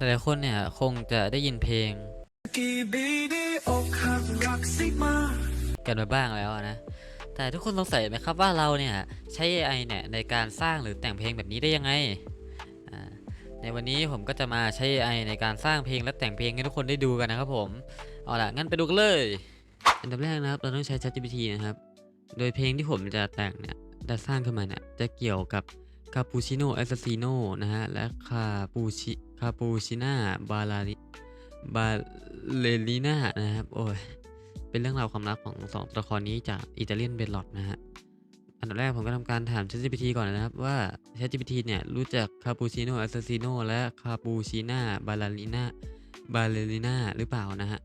หลายๆคนเนี่ยคงจะได้ยินเพลงกันมาบ้างแล้วนะ แต่ทุกคนสงสัยไหมครับว่าเราเนี่ยใช้ AI เนี่ยในการสร้างหรือแต่งเพลงแบบนี้ได้ยังไง ในวันนี้ผมก็จะมาใช้ AI ในการสร้างเพลงและแต่งเพลงให้ทุกคนได้ดูกันนะครับผม เอาล่ะงั้นไปดูกันเลย อันดับแรกนะครับเราต้องใช้ ChatGPT นะครับ โดยเพลงที่ผมจะแต่งเนี่ยจะสร้างขึ้นมาเนี่ยจะเกี่ยวกับคาปูชิโน่เอสซิโนนะฮะและคาปูชิ คาปูชิน่าบาลาริบาเลลีน่านะครับ โอ้ย เป็นเรื่องราวความรักของสองตัวละครนี้จากอิตาเลียนเบลลอดนะฮะ อันดับแรกผมก็ทำการถาม ChatGPT ก่อนนะครับ ว่า ChatGPT เนี่ยรู้จักคาปูชิโน่แอสซิโนและคาปูชิน่าบาลาลิน่าบาเลลิน่าหรือเปล่านะฮะ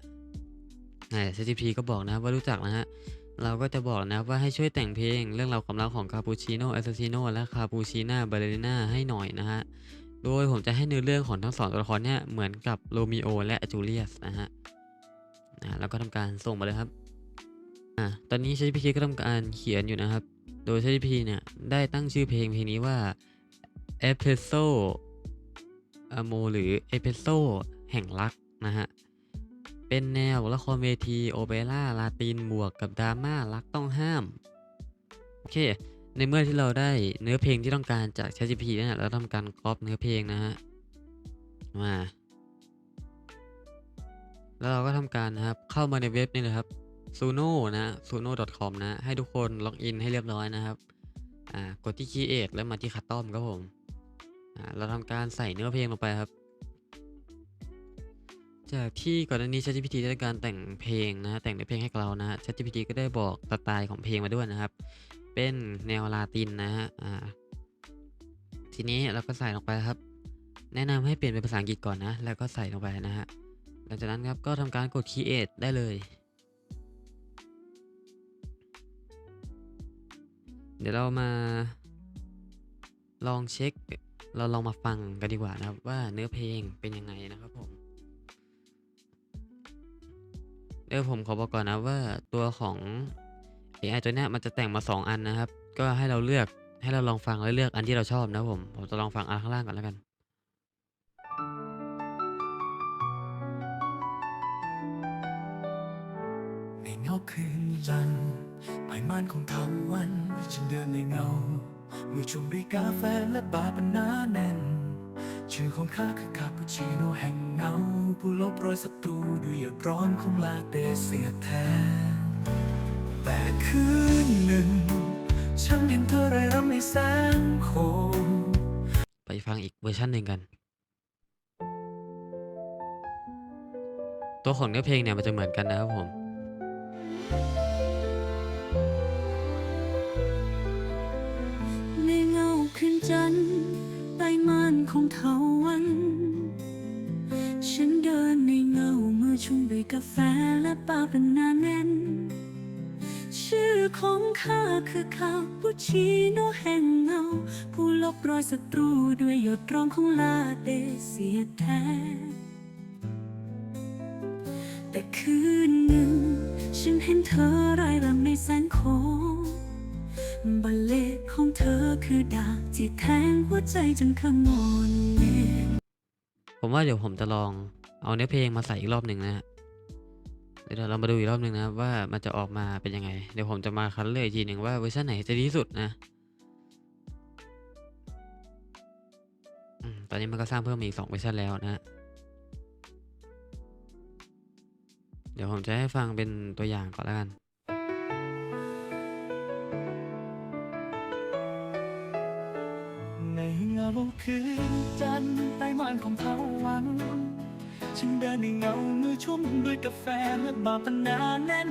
อ่า ChatGPT ก็บอกนะว่ารู้จักนะฮะเราก็จะบอกนะว่าให้ช่วยแต่งเพลงเรื่องราวความรักของคาปูชิโน่แอสซิโนและคาปูชิน่าบาเลลิน่าให้หน่อยนะฮะ โดยผมจะให้เนื้อเรื่องของทั้งสองตัวละครเนี่ยเหมือนกับโรมิโอและจูเลียสนะฮะอ่าแล้วก็ทำการส่งมาเลยครับอ่าตอนนี้ ChatGPT ก็ทำการเขียนอยู่นะครับ โดย ChatGPT เนี่ยได้ตั้งชื่อเพลงเพลงนี้ว่า e p i s o a m o หรือ e p i s o แห่งรักนะฮะเป็นแนวละครเวทีโอเปร่าลาตินบวกกับดราม่ารักต้องห้าม โอเค ในเมื่อที่เราได้เนื้อเพลงที่ต้องการจาก ChatGPT นี่ยเราทำการก๊อปเนื้อเพลงนะฮะมา แล้วเราก็ทำการนะครับเข้ามาในเว็บนี่เลยครับ suno นะ suno.com นะ ให้ทุกคนล็อกอินให้เรียบร้อยนะครับอ่ากดที่ create แล้วมาที่ custom ครับผมอ่าเราทำการใส่เนื้อเพลงลงไปครับ จากที่ก่อนหน้านี้ ChatGPT ได้การแต่งเพลงนะแต่งเนื้อเพลงให้เรานะ ChatGPT ก็ได้บอกสไตล์ของเพลงมาด้วยนะครับ เป็นแนวลาตินนะฮะอ่าทีนี้เราก็ใส่ลงไปครับ แนะนำให้เปลี่ยนเป็นภาษาอังกฤษก่อนนะ แล้วก็ใส่ลงไปนะฮะหลังจากนั้นครับก็ทำการกด create ได้เลย เดี๋ยวเรามาลองเช็ค เราลองมาฟังกันดีกว่านะครับว่าเนื้อเพลงเป็นยังไงนะครับผมเดี๋ยวผมขอบอกก่อนนะว่าตัวของ AI ตัวเนี้ยมันจะแต่งมา 2 อันนะครับ ก็ให้เราเลือกให้เราลองฟังแล้วเลือกอันที่เราชอบนะผมผมจะลองฟังอันข้างล่างก่อนแล้วกันในเงาคืนจันทร์ปลายม่านของทั้งวันฉันเดินในเงามือชมด้วยกาแฟและบาปนหนาแน่นชื่อของข้าคือคาปูชิโน่แห่งเงา ผู้ลบรอยศัตรูด้วยหยดร้อนของลาเตเสียแทนแต่ คืนหนึ่ง ฉันเห็นเธอไรายรำในแสงโคม ไปฟังอีกเวอร์ชันหนึ่งกัน ตัวของเนื้อเพลงเนี่ยมันจะเหมือนกันนะครับผมในเงาคืนจันทร์ใต้ม่านของเทาวัน ฉันเดินในเงามือชุ่มด้วยกาแฟและปาเป็นหนาแน่น ชื่อของข้าคือคาปูชิโนแห่งเงา ผู้ลบรอยศัตรูด้วยหยดร้องของลาเตเสียแทนแต่คืนหนึ่ง ฉันเห็นเธอรายรำในแสงโคงบัลเล่ของเธอคือดาบที่แทงหัวใจจนขมอนเนผมว่าเดี๋ยวผมจะลองเอาเนื้อเพลงมาใส่อีกรอบหนึ่งนะฮะ เดี๋ยวเรามาดูอีกรอบหนึ่งนะครับว่ามันจะออกมาเป็นยังไง เดี๋ยวผมจะมาคัดเลือกอีกทีหนึ่งว่าเวอร์ชันไหนจะดีที่สุดนะอตอนนี้มันก็สร้างเพิ่มอีกสองเวอร์ชันแล้วนะเดี๋ยวผมจะให้ฟังเป็นตัวอย่างก่อนแล้วกันในเงาคืนจันใต้ม่านของเทาวัน ฉันเดินในเงามือชุ่มด้วยกาแฟและบาร์ปนหนาแน่น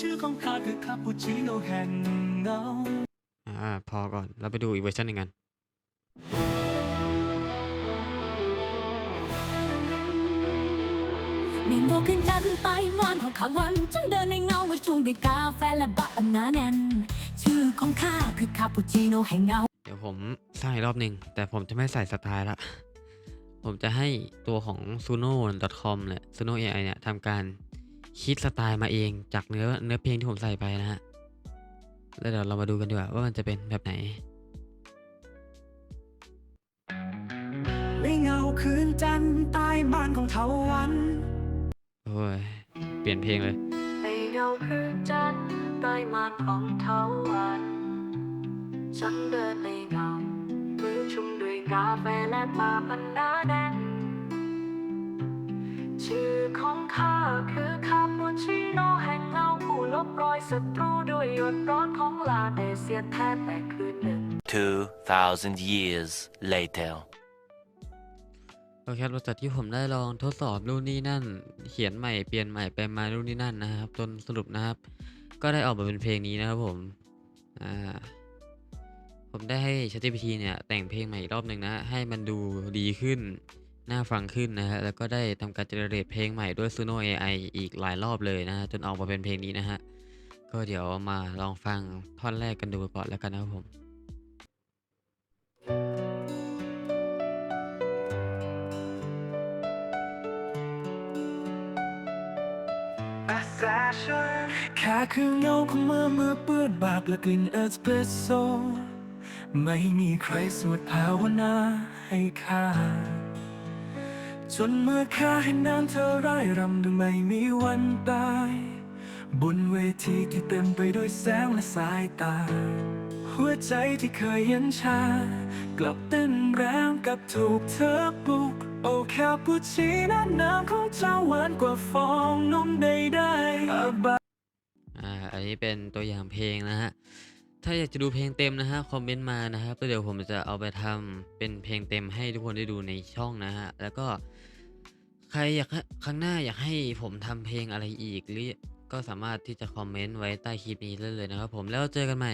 ชื่อของข้าคือคาปูชิโน่แห่งเงา อ่า พอก่อน เราไปดูอีกเวอร์ชันหนึ่งกันในโมกขึ้นจันทร์ใต้ม่านของข้าวันฉันเดินในเงามาชุ่มด้วยกาแฟและบะอันหนาแน่น ชื่อของข้าคือคาปูชิโนแห่งเงา เดี๋ยวผมสร้างอีกรอบหนึ่งแต่ผมจะไม่ใส่สไตล์ละ ผมจะให้ตัวของ suno.com เนี่ย suno AI เนี่ยทำการคิดสไตล์มาเองจากเนื้อเนื้อเพลงที่ผมใส่ไปนะฮะ แล้วเดี๋ยวเรามาดูกันดีกว่าว่ามันจะเป็นแบบไหนในเงาคืนจันทร์ใต้ม่านของเถาวันโอ้ย เปลี่ยนเพลงเลยในเงาคืนจันทร์ใต้ม่านของเทาวันฉันเดินในเงา มือชุ่มด้วยกาแฟและปาปันหนาแน่นชื่อของข้าคือคาปูชิโน่แห่งเงาผู้ลบรอยศัตรูด้วยหยดร้อนของลาเนเซียแท้แต่คืนหนึ่ง2,000 years later. โอเคครับหลังจากที่ผมได้ลองทดสอบนู่นนี่นั่น เขียนใหม่เปลี่ยนใหม่ไปมานู่นนี่นั่นนะครับ จนสรุปนะครับ ก็ได้ออกมาเป็นเพลงนี้นะครับผม อ่า ผมได้ให้ ChatGPT เนี่ยแต่งเพลงใหม่อีกรอบหนึ่งนะ ให้มันดูดีขึ้น น่าฟังขึ้นนะฮะ แล้วก็ได้ทำการเจเนเรตเพลงใหม่ด้วย Suno AI อีกหลายรอบเลยนะฮะ จนออกมาเป็นเพลงนี้นะฮะ ก็เดี๋ยวมาลองฟังท่อนแรกกันดูก่อนแล้วกันนะครับผมแค่คือเงาของมือมือเปื้อนบาปและกลิ่นเอสเปรสโซ ไม่มีใครสวดภาวนาให้ข้า จนเมื่อข้าเห็นน้ำเธอร่ายรำดูไม่มีวันตาย บนเวทีที่เต็มไปด้วยแสงและสายตา หัวใจที่เคยเย็นชา กลับเต้นแรงกับถูกเธอปลุก โอ้แค่พูชีน้ำน้ำของเจ้าหวานกว่าฟองนมใดๆอาบาอ่าอันนี้เป็นตัวอย่างเพลงนะฮะ ถ้าอยากจะดูเพลงเต็มนะฮะคอมเมนต์มานะครับแล้วเดี๋ยวผมจะเอาไปทำเป็นเพลงเต็มให้ทุกคนได้ดูในช่องนะฮะแล้วก็ใครอยากครั้งหน้าอยากให้ผมทำเพลงอะไรอีกหรือก็สามารถที่จะคอมเมนต์ไว้ใต้คลิปนี้ได้เลยนะครับผมแล้วเจอกันใหม่